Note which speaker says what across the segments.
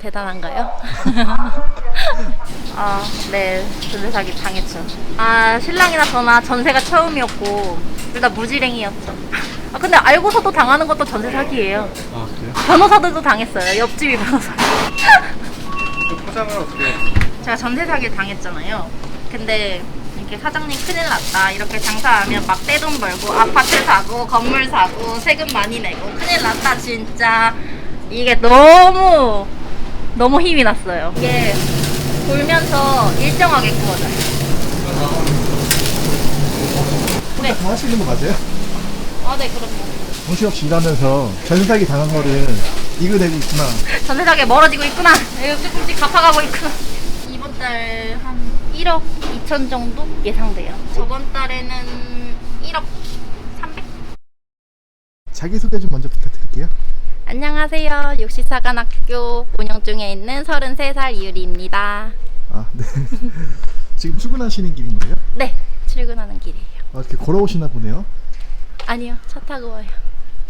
Speaker 1: 대단한가요? 아, 네. 전세 사기 당했죠. 아, 신랑이나 저나 전세가 처음이었고, 둘 다 무지랭이였죠. 아, 근데 알고서도 당하는 것도 전세 사기예요.
Speaker 2: 아 그래요?
Speaker 1: 변호사들도 당했어요. 옆집이 변호사.
Speaker 2: 그 포장을 어떻게 해요?
Speaker 1: 제가 전세 사기를 당했잖아요. 근데 이렇게 사장님 큰일 났다. 이렇게 장사하면 막 떼돈 벌고 아파트 사고 건물 사고 세금 많이 내고 큰일 났다 진짜. 이게 너무 너무 힘이 났어요. 이게 돌면서 일정하게 구워져요. 네.
Speaker 2: 다 하시는 거 맞아요?
Speaker 1: 아, 네, 그럼요.
Speaker 2: 정신없이 일하면서 전세사기 당한 거를 이겨내고 있구나
Speaker 1: 전세 사기에 멀어지고 있구나. 이거 조금씩 갚아가고 있구나. 이번 달 한 1억 2천 정도 예상돼요. 저번 달에는 1억 300?
Speaker 2: 자기소개 좀 먼저 부탁드릴게요
Speaker 1: 안녕하세요. 육시사관학교 운영 중에 있는 33살 이유리입니다.
Speaker 2: 아 네 지금 출근하시는 길인 거예요?
Speaker 1: 네, 출근하는 길이에요.
Speaker 2: 아, 이렇게 걸어오시나 보네요
Speaker 1: 아니요, 차 타고 와요.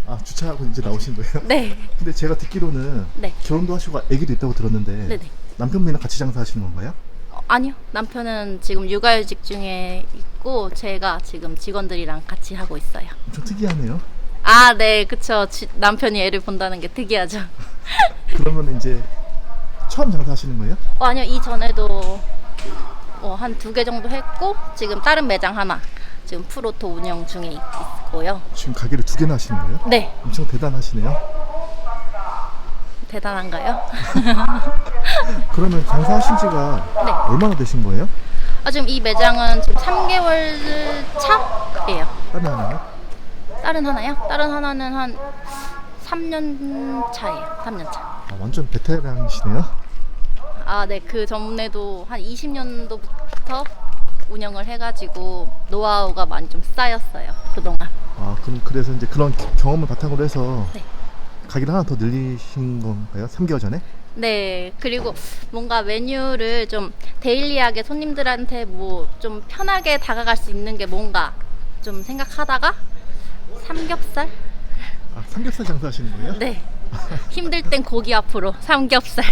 Speaker 2: 아 주차하고 이제 나오신 거예요?
Speaker 1: 네,
Speaker 2: 근데 제가 듣기로는
Speaker 1: 네,
Speaker 2: 결혼도 하시고 아기도 있다고 들었는데
Speaker 1: 네네.
Speaker 2: 남편분이랑 같이 장사하시는 건가요?
Speaker 1: 어, 아니요, 남편은 지금 육아휴직 중에 있고 제가 지금 직원들이랑 같이 하고 있어요.
Speaker 2: 좀 특이하네요
Speaker 1: 아, 네, 그쵸. 지- 남편이 애를 본다는 게 특이하죠.
Speaker 2: 그러면 이제 처음 장사하시는 거예요?
Speaker 1: 어, 아니요, 이전에도 어, 한두 개 정도 했고, 지금 다른 매장 하나, 지금 프로토 운영 중에 있, 있고요.
Speaker 2: 지금 가게를 두 개나 하시는 거예요?
Speaker 1: 네,
Speaker 2: 엄청 대단하시네요
Speaker 1: 대단한가요?
Speaker 2: 그러면 장사하신 지가
Speaker 1: 네.
Speaker 2: 얼마나 되신 거예요?
Speaker 1: 아, 지금 이 매장은 지금 3개월 차예요.
Speaker 2: 다른 하나요?
Speaker 1: 다른 하나요? 다른 하나는 한 3년 차예요. 3년 차.
Speaker 2: 아, 완전 베테랑이시네요
Speaker 1: 아, 네. 그 전에도 한 20년도부터 운영을 해가지고 노하우가 많이 좀 쌓였어요. 그동안.
Speaker 2: 아 그럼 그래서 이제 그런 기- 경험을 바탕으로 해서
Speaker 1: 네.
Speaker 2: 가게를 하나 더 늘리신 건가요? 3개월 전에?
Speaker 1: 네. 그리고 뭔가 메뉴를 좀 데일리하게 손님들한테 뭐 좀 편하게 다가갈 수 있는 게 뭔가 좀 생각하다가 삼겹살?
Speaker 2: 아 삼겹살 장사하시는 거예요?
Speaker 1: 네. 힘들 땐 고기 앞으로 삼겹살.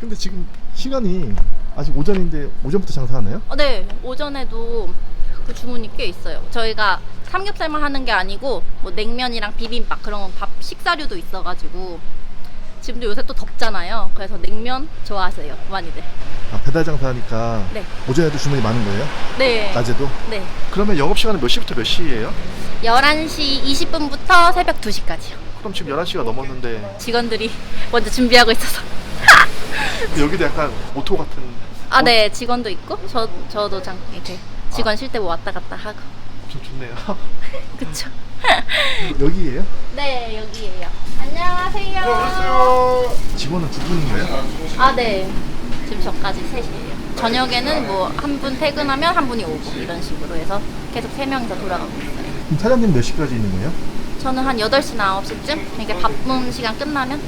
Speaker 2: 근데 지금 시간이 아직 오전인데 오전부터 장사하나요?
Speaker 1: 어, 네, 오전에도 그 주문이 꽤 있어요. 저희가 삼겹살만 하는 게 아니고 뭐 냉면이랑 비빔밥 그런 밥 식사류도 있어가지고 지금도 요새 또 덥잖아요. 그래서 냉면 좋아하세요, 많이들.
Speaker 2: 아 배달 장사하니까
Speaker 1: 네,
Speaker 2: 오전에도 주문이 많은 거예요?
Speaker 1: 네,
Speaker 2: 낮에도?
Speaker 1: 네.
Speaker 2: 그러면 영업 시간은 몇 시부터 몇 시예요?
Speaker 1: 11시 20분부터 새벽 2시까지요.
Speaker 2: 그럼 지금 11시가 넘었는데
Speaker 1: 직원들이 먼저 준비하고 있어서.
Speaker 2: 여기도 약간 오토 같은
Speaker 1: 아, 네, 직원도 있고 저 저도 장 이렇게 직원 쉴 때 뭐 왔다 갔다 하고.
Speaker 2: 엄청 좋네요
Speaker 1: 그쵸?
Speaker 2: 여기예요?
Speaker 1: 네, 여기에요. 안녕하세요.
Speaker 2: 직원은 두 분인가요?
Speaker 1: 아, 네. 지금 저까지 셋이에요. 저녁에는 뭐 한 분 퇴근하면 한 분이 오고 이런 식으로 해서 계속 세 명이서 돌아가고 있어요.
Speaker 2: 그럼 사장님 몇 시까지 있는 거예요?
Speaker 1: 저는 한 8시나 9시쯤 이렇게 바쁜 시간 끝나면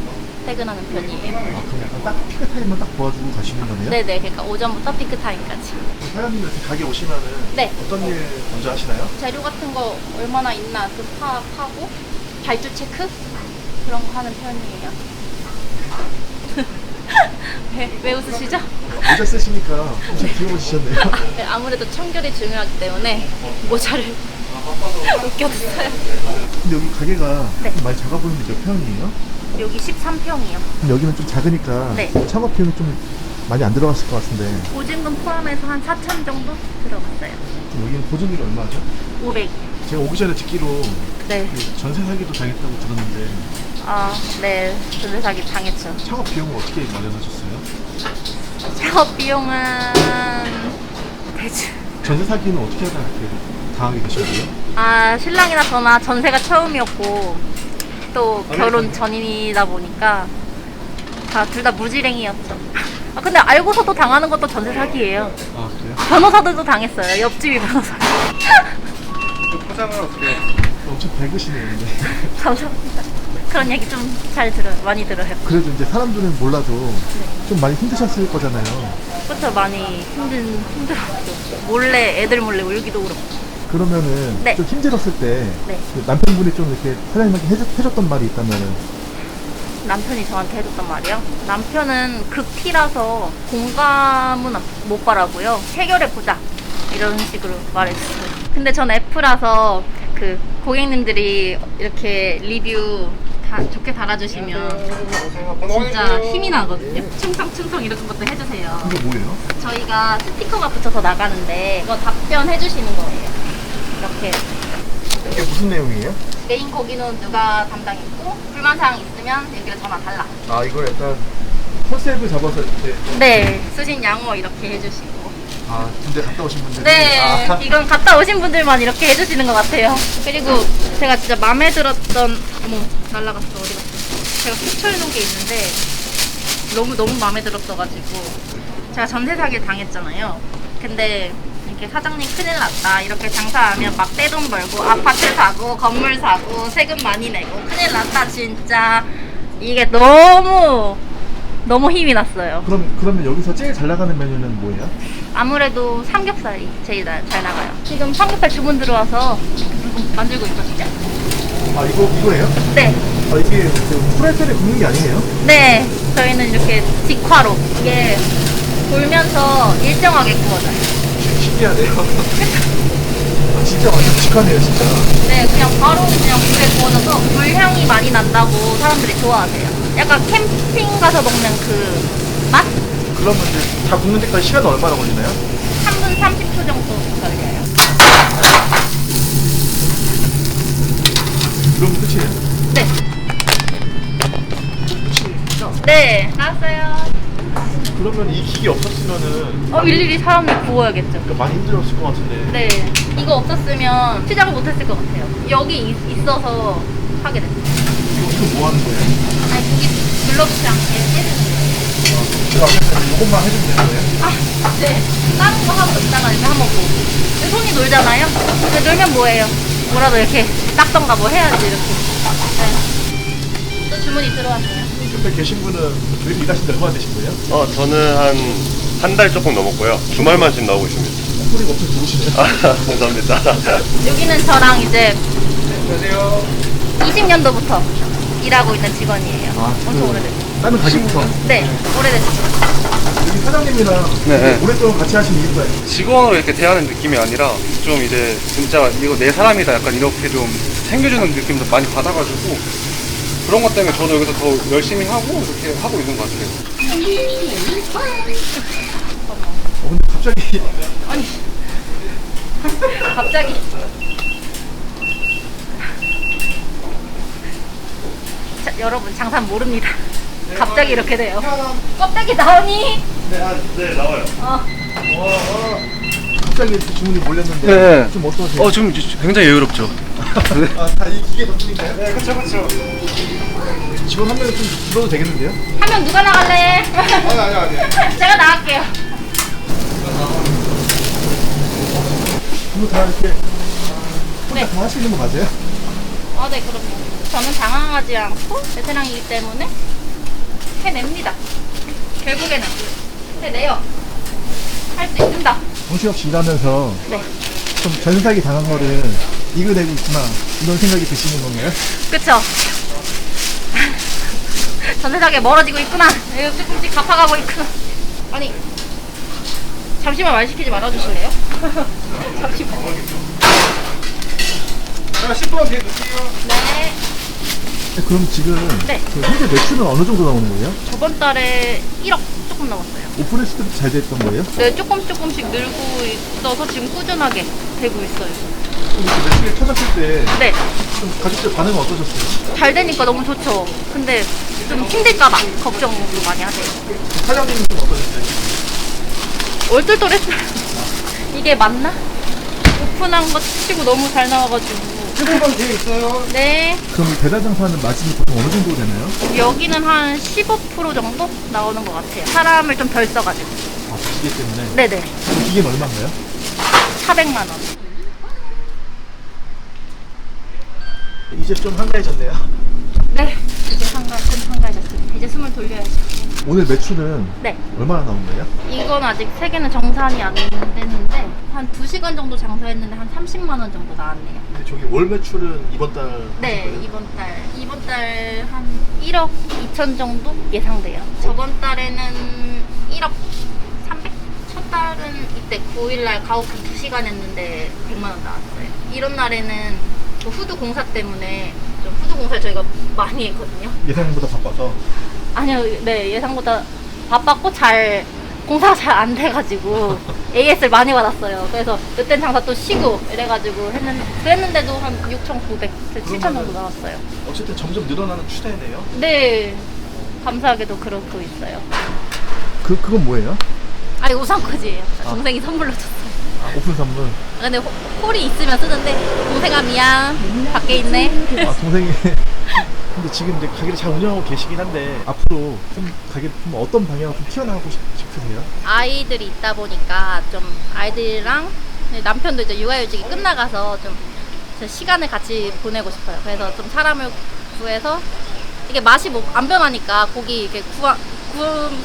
Speaker 1: 퇴근하는 편이에요.
Speaker 2: 아 그럼 약간 딱 피크 타임만 딱 도와주고 가시는 거네요?
Speaker 1: 네네. 그러니까 오전부터 피크 타임까지.
Speaker 2: 사장님 이렇게 가게 오시면은
Speaker 1: 네.
Speaker 2: 어떤 일 먼저 하시나요?
Speaker 1: 재료 같은 거 얼마나 있나 그 파악하고 발주 체크 그런 거 하는 편이에요. 왜, 왜 웃으시죠?
Speaker 2: 모자 쓰시니까 엄청 귀여워지셨네요
Speaker 1: 네, 아무래도 청결이 중요하기 때문에 모자를 웃겨줬어요.
Speaker 2: 근데 여기 가게가
Speaker 1: 네.
Speaker 2: 좀 많이 작아 보이는데 몇 평이에요?
Speaker 1: 여기 13평이요.
Speaker 2: 그럼 여기는 좀 작으니까
Speaker 1: 네.
Speaker 2: 창업 비용이 좀 많이 안 들어갔을 것 같은데
Speaker 1: 보증금 포함해서 한 4천 정도 들어갔어요.
Speaker 2: 여기는 보증금이 얼마죠?
Speaker 1: 500.
Speaker 2: 제가 오기 전에 듣기로
Speaker 1: 네.
Speaker 2: 그 전세 사기도 당했다고 들었는데
Speaker 1: 아, 네. 전세 사기 당했죠.
Speaker 2: 창업 비용은 어떻게 마련하셨어요?
Speaker 1: 창업 비용은 대충.
Speaker 2: 전세 사기는 어떻게 하다 이렇게 당하게 거예요?
Speaker 1: 아, 신랑이나 저나 전세가 처음이었고 또 결혼 전이다 보니까 다 둘 다 무지랭이였죠. 아, 근데 알고서도 당하는 것도 전세 사기예요.
Speaker 2: 아 그래요?
Speaker 1: 변호사들도 당했어요. 옆집이 변호사.
Speaker 2: 그 포장을 어떻게 엄청 밝으시네요 근데
Speaker 1: 감사합니다. 그런 얘기 좀 잘 들어요. 많이 들어요.
Speaker 2: 그래도 이제 사람들은 몰라도
Speaker 1: 네.
Speaker 2: 좀 많이 힘드셨을 거잖아요
Speaker 1: 그쵸 많이 힘든 힘들었죠. 몰래 애들 몰래 울기도 그렇고.
Speaker 2: 그러면은
Speaker 1: 네.
Speaker 2: 좀 힘들었을 때
Speaker 1: 네.
Speaker 2: 그 남편분이 좀 이렇게 사장님한테 해줬, 해줬던 말이 있다면은
Speaker 1: 남편이 저한테 해줬단 말이에요. 남편은 극티라서 공감은 못 바라고요. 해결해보자. 이런 식으로 말했어요. 근데 전 F라서 그 고객님들이 이렇게 리뷰 다 좋게 달아주시면 진짜 힘이 나거든요. 충성충성 이런 것도 해주세요.
Speaker 2: 이거 뭐예요?
Speaker 1: 저희가 스티커가 붙여서 나가는데 이거 답변해 주시는 거예요. 이렇게
Speaker 2: 이게 무슨 내용이에요?
Speaker 1: 메인 고기는 누가 담당했고 불만사항 있으면 여기로 전화 달라.
Speaker 2: 아 이걸 약간 컨셉을 잡아서 이렇게
Speaker 1: 네, 쓰신 양호 이렇게 해주시고.
Speaker 2: 아 군대 갔다 오신 분들이
Speaker 1: 네,
Speaker 2: 아,
Speaker 1: 이건 갔다 오신 분들만 이렇게 해주시는 것 같아요. 그리고 제가 진짜 마음에 들었던, 어머, 날라갔어, 어디 갔어. 제가 속초해놓은 게 있는데, 너무 너무 마음에 들었어가지고, 제가 전세 사기 당했잖아요. 근데, 이렇게 사장님 큰일 났다. 이렇게 장사하면 막 떼돈 벌고, 아파트 사고, 건물 사고, 세금 많이 내고, 큰일 났다, 진짜. 이게 너무, 너무 힘이 났어요.
Speaker 2: 그럼 그러면 여기서 제일 잘 나가는 메뉴는 뭐예요?
Speaker 1: 아무래도 삼겹살이 제일 나- 잘 나가요. 지금 삼겹살 주문 들어와서 만들고 있거든요.
Speaker 2: 아 이거 이거예요?
Speaker 1: 네,
Speaker 2: 아 이게 그 프라이팬에 굽는 게 아니에요?
Speaker 1: 네. 저희는 이렇게 직화로 이게 돌면서 일정하게 구워져요.
Speaker 2: 신기하네요. 아, 진짜 완전 직하네요 진짜.
Speaker 1: 네, 그냥 바로 그냥 물에 구워져서 불향이 많이 난다고 사람들이 좋아하세요. 약간 캠핑 가서 먹는 그 맛?
Speaker 2: 그러면 이제 다 굽는 데까지 시간 얼마나 걸리나요?
Speaker 1: 3분 30초 정도 걸려요.
Speaker 2: 그러면 끝이에요?
Speaker 1: 네,
Speaker 2: 끝이죠?
Speaker 1: 네, 나왔어요.
Speaker 2: 그러면 이 기계 없었으면은
Speaker 1: 어, 일일이 사람들 구워야겠죠.
Speaker 2: 그러니까 많이 힘들었을 것 같은데.
Speaker 1: 네, 이거 없었으면 시작을 못했을 것 같아요. 여기 있, 있어서 하게 됐어요.
Speaker 2: 이거, 이거 뭐 하는 거예요?
Speaker 1: 아니, 고기 눌러붙지 않게 해주는
Speaker 2: 아, 제가 앞에서 이것만 해주면 되는 거예요?
Speaker 1: 아, 네. 다른 거 하고 있다가 이제 한번 보고. 근데 손이 놀잖아요? 근데 놀면 뭐해요? 뭐라도 이렇게 닦던가 뭐 해야지, 이렇게. 네. 또 주문이 들어왔네요.
Speaker 2: 옆에 계신 분은 저희 일하신 지 얼마나 되신 거예요?
Speaker 3: 어, 저는 한 한 달 조금 넘었고요. 주말만 지금 나오고 있습니다.
Speaker 2: 소리가 엄청 좋으시네요.
Speaker 3: 아, 감사합니다.
Speaker 1: 여기는 저랑 이제
Speaker 2: 안녕하세요.
Speaker 1: 20년도부터 일하고 있는 직원이에요. 엄청 오래됐어요.
Speaker 2: 다른 가게부터
Speaker 1: 네, 오래됐어요.
Speaker 2: 여기 사장님이랑
Speaker 4: 네, 네.
Speaker 2: 오랫동안 같이 하신 이유가 있어요.
Speaker 4: 직원으로 이렇게 대하는 느낌이 아니라 좀 이제 진짜 이거 내 사람이다 약간 이렇게 좀 챙겨주는 느낌도 많이 받아가지고 그런 것 때문에 저도 여기서 더 열심히 하고 이렇게 하고 있는 것 같아요.
Speaker 2: 어, 근데 갑자기
Speaker 1: 아니 갑자기 자, 여러분 장사 모릅니다 갑자기 이렇게 돼요 껍데기 나오니?
Speaker 3: 네, 아, 네, 나와요.
Speaker 1: 어,
Speaker 2: 갑자기 이렇게 주문이 몰렸는데
Speaker 4: 네.
Speaker 2: 좀 어떠세요?
Speaker 4: 어, 좀 굉장히 여유롭죠.
Speaker 2: 아, 다이 기계 덕분인가요?
Speaker 3: 네, 그쵸, 그쵸.
Speaker 2: 직원 한 명이 좀 줄어도 되겠는데요?
Speaker 1: 한 명 누가 나갈래?
Speaker 2: 아니 아니 아니.
Speaker 1: 제가 나갈게요
Speaker 2: 이거 다 이렇게
Speaker 1: 네.
Speaker 2: 다 하시는 거 맞아요?
Speaker 1: 아, 네, 그럼요. 저는 당황하지 않고 베테랑이기 때문에 해냅니다. 결국에는 해내요. 할 수 있습니다.
Speaker 2: 정신없이 일하면서
Speaker 1: 네.
Speaker 2: 좀 전사기 당한 거를 이겨내고 있구나 이런 생각이 드시는 건가요?
Speaker 1: 그쵸? 전세상에 멀어지고 있구나. 이거 조금씩 갚아가고 있구나. 아니, 잠시만 말 시키지 말아주실래요? 잠시만.
Speaker 2: 자 10분 뒤에 드세요.
Speaker 1: 네.
Speaker 2: 그럼 지금
Speaker 1: 네.
Speaker 2: 그 현재 매출은 어느 정도 나오는 거예요?
Speaker 1: 저번 달에 1억 조금 넘었어요.
Speaker 2: 오픈했을 때부터 잘 됐던 거예요?
Speaker 1: 네, 조금 조금씩 늘고 있어서 지금 꾸준하게 되고 있어요.
Speaker 2: 이렇게 매출이 터졌을 때
Speaker 1: 네.
Speaker 2: 좀 가족들 반응은 어떠셨어요?
Speaker 1: 잘 되니까 너무 좋죠. 근데 좀 힘들까봐 걱정도 많이 하세요.
Speaker 2: 사장님은 좀 어떠셨어요?
Speaker 1: 얼떨떨했어요. 이게 맞나? 오픈한 것 치고 너무 잘 나와가지고.
Speaker 2: 10분 뒤에 있어요.
Speaker 1: 네.
Speaker 2: 그럼 배달 장사하는 마진이 보통 어느 정도 되나요?
Speaker 1: 여기는 한 15% 정도 나오는 것 같아요. 사람을 좀 덜 써가지고.
Speaker 2: 아, 기계 때문에.
Speaker 1: 네네.
Speaker 2: 그 기계는 얼마인가요?
Speaker 1: 400만 원.
Speaker 2: 이제 좀 한가해졌네요.
Speaker 1: 네. 이제 한가, 좀 한가해졌습니다. 이제 숨을 돌려야죠.
Speaker 2: 오늘 매출은
Speaker 1: 네.
Speaker 2: 얼마나 나온 거예요?
Speaker 1: 이건 아직 세 개는 정산이 안 됐는데, 한 2시간 정도 장사했는데 한 30만 원 정도 나왔네요.
Speaker 2: 근데 저기 월 매출은 이번 달
Speaker 1: 네,
Speaker 2: 거예요?
Speaker 1: 이번 달. 이번 달 한 1억 2천 정도 예상돼요. 저번 달에는 1억 300? 첫 달은 이때 9일 날 가오픈 2시간 했는데 100만 원 나왔어요. 이런 날에는 또 후드 공사 때문에 좀 후드 공사를 저희가 많이 했거든요.
Speaker 2: 예상보다 바빠서
Speaker 1: 아니요, 네 예상보다 바빴고 잘 공사가 잘 안 돼가지고 AS를 많이 받았어요. 그래서 이땐 장사 또 쉬고 이래가지고 했는 그랬는데도 한 6,900, 7,000 정도 나왔어요.
Speaker 2: 어쨌든 점점 늘어나는 추세네요.
Speaker 1: 네, 감사하게도 그러고 있어요.
Speaker 2: 그 그건 뭐예요?
Speaker 1: 아, 이거 우산꽂이에요.
Speaker 2: 아.
Speaker 1: 동생이 선물로 줬어요.
Speaker 2: 아, 오픈 선물.
Speaker 1: 아, 근데 호, 홀이 있으면 쓰는데 동생아 미안 밖에 있네.
Speaker 2: 아 동생이. 근데 지금 이제 가게를 잘 운영하고 계시긴 한데 앞으로 좀 가게 좀 어떤 방향으로 좀 튀어나가고 싶, 싶으세요?
Speaker 1: 아이들이 있다 보니까 좀 아이들이랑 남편도 이제 육아휴직이 끝나가서 좀 시간을 같이 보내고 싶어요. 그래서 좀 사람을 구해서 이게 맛이 뭐 안 변하니까 고기 이렇게 구워 구,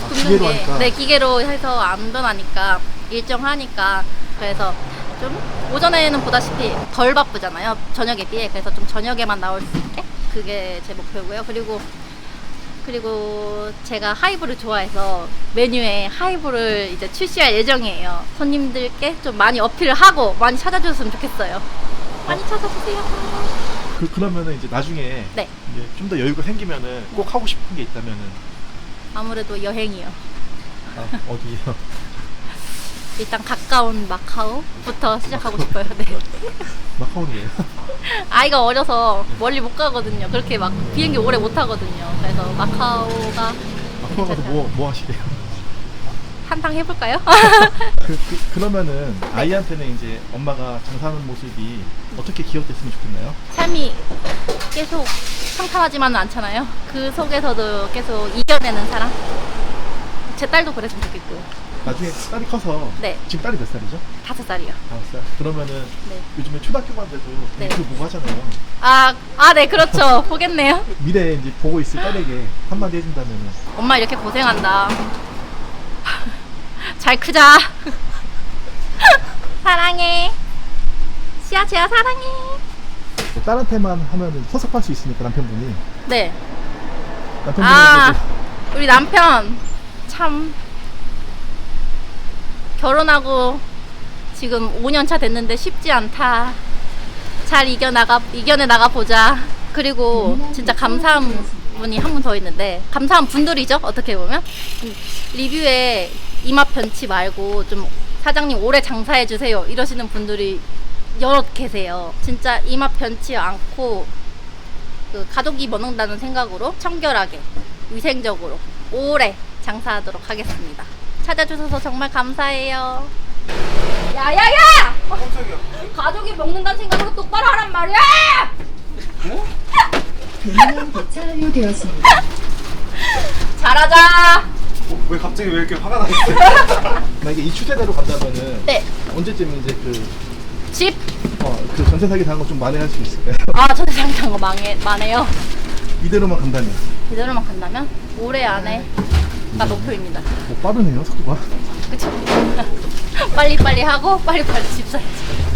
Speaker 1: 굽는
Speaker 2: 기계로
Speaker 1: 게
Speaker 2: 하니까.
Speaker 1: 네, 기계로 해서 안 변하니까 일정하니까 그래서 좀 오전에는 보다시피 덜 바쁘잖아요. 저녁에 비해 그래서 좀 저녁에만 나올 수 있게 그게 제 목표고요. 그리고 그리고 제가 하이브를 좋아해서 메뉴에 하이브를 이제 출시할 예정이에요. 손님들께 좀 많이 어필을 하고 많이 찾아주셨으면 좋겠어요. 많이 찾아주세요.
Speaker 2: 그 그러면은 이제 나중에
Speaker 1: 네,
Speaker 2: 이제 좀 더 여유가 생기면은 꼭 하고 싶은 게 있다면은
Speaker 1: 아무래도 여행이요.
Speaker 2: 아, 어디요?
Speaker 1: 일단 가까운 마카오부터 시작하고 싶어요. 네.
Speaker 2: 마카오니에요.
Speaker 1: 아이가 어려서 멀리 못 가거든요. 그렇게 막 비행기 오래 못 타거든요. 그래서 마카오가
Speaker 2: 마카오 가서 뭐, 뭐 하시게요?
Speaker 1: 한탕 해볼까요?
Speaker 2: 그, 그, 그러면은 아이한테는 이제 엄마가 장사하는 모습이 어떻게 기억됐으면 좋겠나요?
Speaker 1: 삶이 계속 평탄하지만은 않잖아요. 그 속에서도 계속 이겨내는 사람. 제 딸도 그랬으면 좋겠고요.
Speaker 2: 나중에 딸이 커서
Speaker 1: 네.
Speaker 2: 지금 딸이 몇 살이죠?
Speaker 1: 다섯 살이요.
Speaker 2: 다섯 살. 그러면은
Speaker 1: 네.
Speaker 2: 요즘에 초등학교 간데도
Speaker 1: 네.
Speaker 2: 유튜브 보고 하잖아요.
Speaker 1: 아, 아, 네, 그렇죠. 보겠네요.
Speaker 2: 미래에 이제 보고 있을 딸에게 한마디 해준다면은
Speaker 1: 엄마 이렇게 고생한다. 잘 크자. 사랑해. 시아, 제아 사랑해.
Speaker 2: 뭐 딸한테만 하면은 섭섭할 수 있으니까 남편분이
Speaker 1: 네.
Speaker 2: 남편분이
Speaker 1: 아, 우리 남편 참 결혼하고 지금 5년 차 됐는데 쉽지 않다. 잘 이겨 나가 이겨내 나가 보자. 그리고 진짜 감사한 분이 한 분 더 있는데 감사한 분들이죠 어떻게 보면 음, 리뷰에 이맛 변치 말고 좀 사장님 오래 장사해 주세요 이러시는 분들이 여럿 계세요. 진짜 이맛 변치 않고 그 가족이 먹는다는 생각으로 청결하게 위생적으로 오래 장사하도록 하겠습니다. 찾아주셔서 정말 감사해요. 야야야! 가족이 먹는다는 생각으로 똑바로 하란 말이야!
Speaker 5: 대문은 개차 완료되었습니다.
Speaker 1: 잘하자.
Speaker 2: 어, 왜 갑자기 왜 이렇게 화가 나겠어요? 만약에 이 추세대로 간다면은
Speaker 1: 네,
Speaker 2: 언제쯤 이제 그,
Speaker 1: 집.
Speaker 2: 어, 그 전세 사기 당한 거 좀 만회할 수 있을까요?
Speaker 1: 아, 저도 장탄 거 망해, 많네요.
Speaker 2: 이대로만 간다면
Speaker 1: 이대로만 간다면 올해 안에 가 목표입니다.
Speaker 2: 뭐 빠르네요 속도가
Speaker 1: 그쵸? 빨리빨리 하고 빨리빨리 집 사야지.